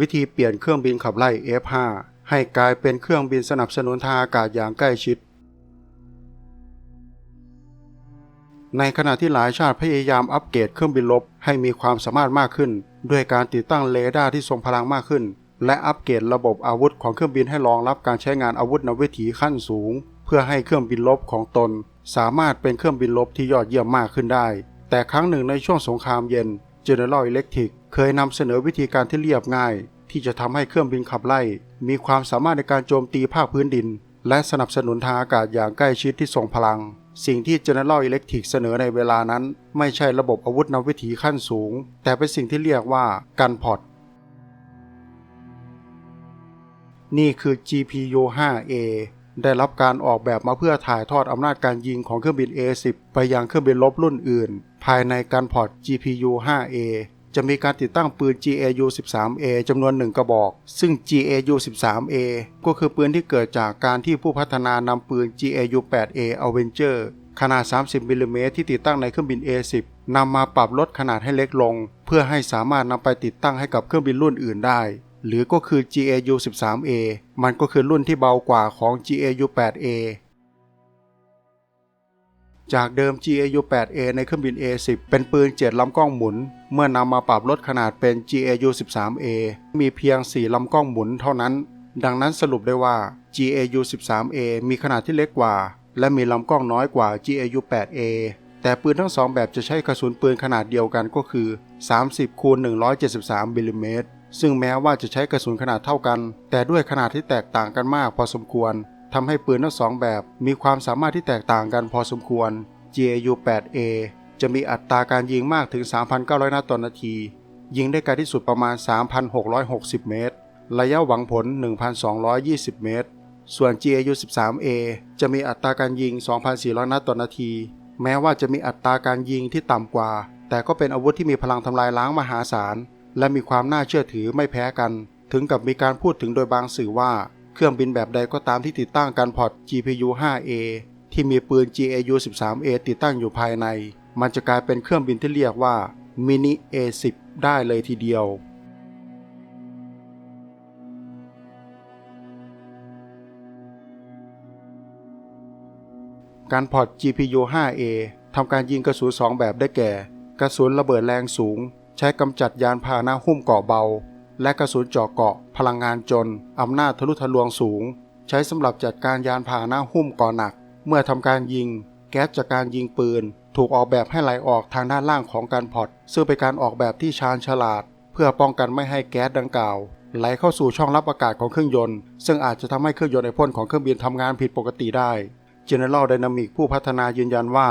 วิธีเปลี่ยนเครื่องบินขับไล่ F5 ให้กลายเป็นเครื่องบินสนับสนุนทางอากาศอย่างใกล้ชิด ในขณะที่หลายชาติพยายามอัปเกรดเครื่องบินรบให้มีความสามารถมากขึ้น ด้วยการติดตั้งเรดาร์ที่ทรงพลังมากขึ้น และอัปเกรดระบบอาวุธของเครื่องบินให้รองรับการใช้งานอาวุธนวิถีขั้นสูง เพื่อให้เครื่องบินรบของตน สามารถเป็นเครื่องบินรบที่ยอดเยี่ยมมากขึ้นได้ แต่ครั้งหนึ่งในช่วงสงครามเย็น General Electric เคยนำเสนอวิธีการที่เรียบง่าย ที่จะทำให้เครื่องบินขับไล่ มีความสามารถในการโจมตีภาคพื้นดิน และสนับสนุนทางอากาศอย่างใกล้ชิดที่ทรงพลัง สิ่งที่ General Electric เสนอในเวลานั้น ไม่ใช่ระบบอาวุธนำวิถีขั้นสูง แต่เป็นสิ่งที่เรียกว่ากันพอดนี่คือ GPU 5A ได้รับการออกแบบมาเพื่อถ่ายทอดอำนาจการยิงของเครื่องบิน A10 ไปยังเครื่องบินรบรุ่นอื่น ภายในการพอร์ต GPU 5A จะมีการติดตั้งปืน GAU 13A จำนวนหนึ่งกระบอก ซึ่ง GAU 13A ก็คือปืนที่เกิดจากการที่ผู้พัฒนานำปืน GAU 8A Avenger ขนาด 30มิลลิเมตรที่ติดตั้งในเครื่องบิน A10 นำมาปรับลดขนาดให้เล็กลง เพื่อให้สามารถนำไปติดตั้งให้กับเครื่องบินรุ่นอื่นได้ หรือก็คือ GAU 13A มันก็คือรุ่นที่เบากว่าของ GAU 8A จากเดิม GAU 8A ในเครื่องบิน A10 เป็นปืน 7 ลำกล้องหมุน เมื่อนำมาปรับลดขนาดเป็น GAU 13A มีเพียง 4 ลำกล้องหมุนเท่านั้น ดังนั้นสรุปได้ว่า GAU 13A มีขนาดที่เล็กกว่า และมีลำกล้องน้อยกว่า GAU 8A แต่ปืนทั้งสองแบบจะใช้กระสุนปืนขนาดเดียวกันก็คือ 30คูณ173มิลลิเมตรซึ่งแม้ว่าจะใช้กระสุนขนาดเท่ากัน แต่ด้วยขนาดที่แตกต่างกันมากพอสมควร ทำให้ปืนทั้งสองแบบมีความสามารถที่แตกต่างกันพอสมควร GAU 8A จะมีอัตราการยิงมากถึง 3,900 นัดต่อนาที ยิงได้ไกลที่สุดประมาณ 3,660 เมตร ระยะหวังผล 1,220 เมตร ส่วน GAU 13A จะมีอัตราการยิง 2,400 นัดต่อนาที แม้ว่าจะมีอัตราการยิงที่ต่ำกว่า แต่ก็เป็นอาวุธที่มีพลังทำลายล้างมหาศาล และมีความน่าเชื่อถือไม่แพ้กัน ถึงกับมีการพูดถึงโดยบางสื่อว่า เครื่องบินแบบใดก็ตามที่ติดตั้งการพอร์ต GPU 5A ที่มีปืน GAU 13A ติดตั้งอยู่ภายใน มันจะกลายเป็นเครื่องบินที่เรียกว่า Mini A10 ได้เลยทีเดียว การพอร์ต GPU 5A ทำการยิงกระสุน2แบบได้แก่ กระสุนระเบิดแรงสูง ใช้กำจัดยานพาหนะหุ้มเกาะเบา และกระสุนเจาะเกาะ พลังงานจน อำนาจทะลุทะลวงสูง ใช้สำหรับจัดการยานพาหนะหุ้มกาะหนัก เมื่อทำการยิง แก๊สจากการยิงปืน ถูกออกแบบให้ไหลออกทางด้านล่างของการพอร์ตซึ่งเป็นการออกแบบที่ชาญฉลาด เพื่อป้องกันไม่ให้แก๊สดังกล่าวไหลเข้าสู่ช่องรับอากาศของเครื่องยนต์ ซึ่งอาจจะทำให้เครื่องยนต์ไอพ่นของเครื่องบินทำงานผิดปกติได้ General Dynamics ผู้พัฒนายืนยันว่า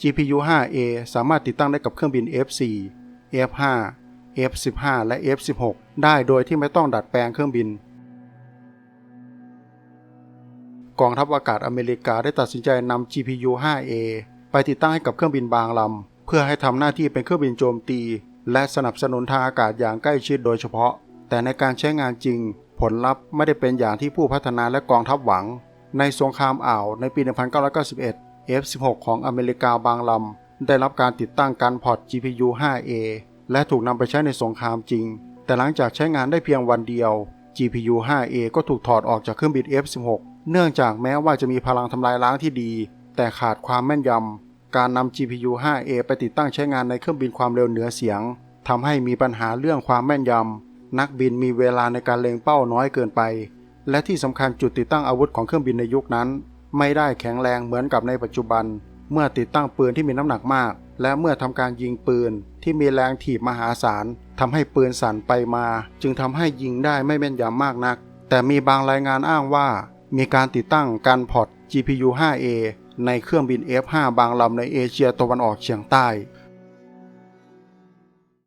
GPU 5A สามารถติดตั้งได้กับเครื่องบิน F4 F5 F15 และ F16 ได้โดยที่ไม่ต้องดัดแปลงเครื่องบิน กองทัพอากาศอเมริกาได้ตัดสินใจนำ GPU 5A ไปติดตั้งให้กับเครื่องบินบางลำ เพื่อให้ทำหน้าที่เป็นเครื่องบินโจมตี และสนับสนุนทางอากาศอย่างใกล้ชิดโดยเฉพาะ แต่ในการใช้งานจริง ผลลัพธ์ไม่ได้เป็นอย่างที่ผู้พัฒนาและกองทัพหวัง ในสงครามอ่าวในปี 1991 F16 ของอเมริกาบางลำได้รับการติดตั้งการพอร์ต GPU 5A และถูกนำไปใช้ในสงครามจริง แต่หลังจากใช้งานได้เพียงวันเดียว GPU 5A ก็ถูกถอดออกจากเครื่องบิน F16 เนื่องจากแม้ว่าจะมีพลังทำลายล้างที่ดี แต่ขาดความแม่นยำ การนำ GPU 5A ไปติดตั้งใช้งานในเครื่องบินความเร็วเหนือเสียงทำให้มีปัญหาเรื่องความแม่นยำ นักบินมีเวลาในการเล็งเป้าน้อยเกินไป และที่สำคัญจุดติดตั้งอาวุธของเครื่องบินในยุคนั้น ไม่ได้แข็งแรงเหมือนกับในปัจจุบัน เมื่อติดตั้งปืนที่มีน้ำหนักมาก และเมื่อทำการยิงปืนที่มีแรงถีบมหาศาลทำให้ปืนสั่นไปมา จึงทำให้ยิงได้ไม่แม่นยำมากนัก แต่มีบางรายงานอ้างว่า มีการติดตั้งการพอร์ต GPU 5A ในเครื่องบิน F5 บางลำในเอเชียตะวันออกเฉียงใต้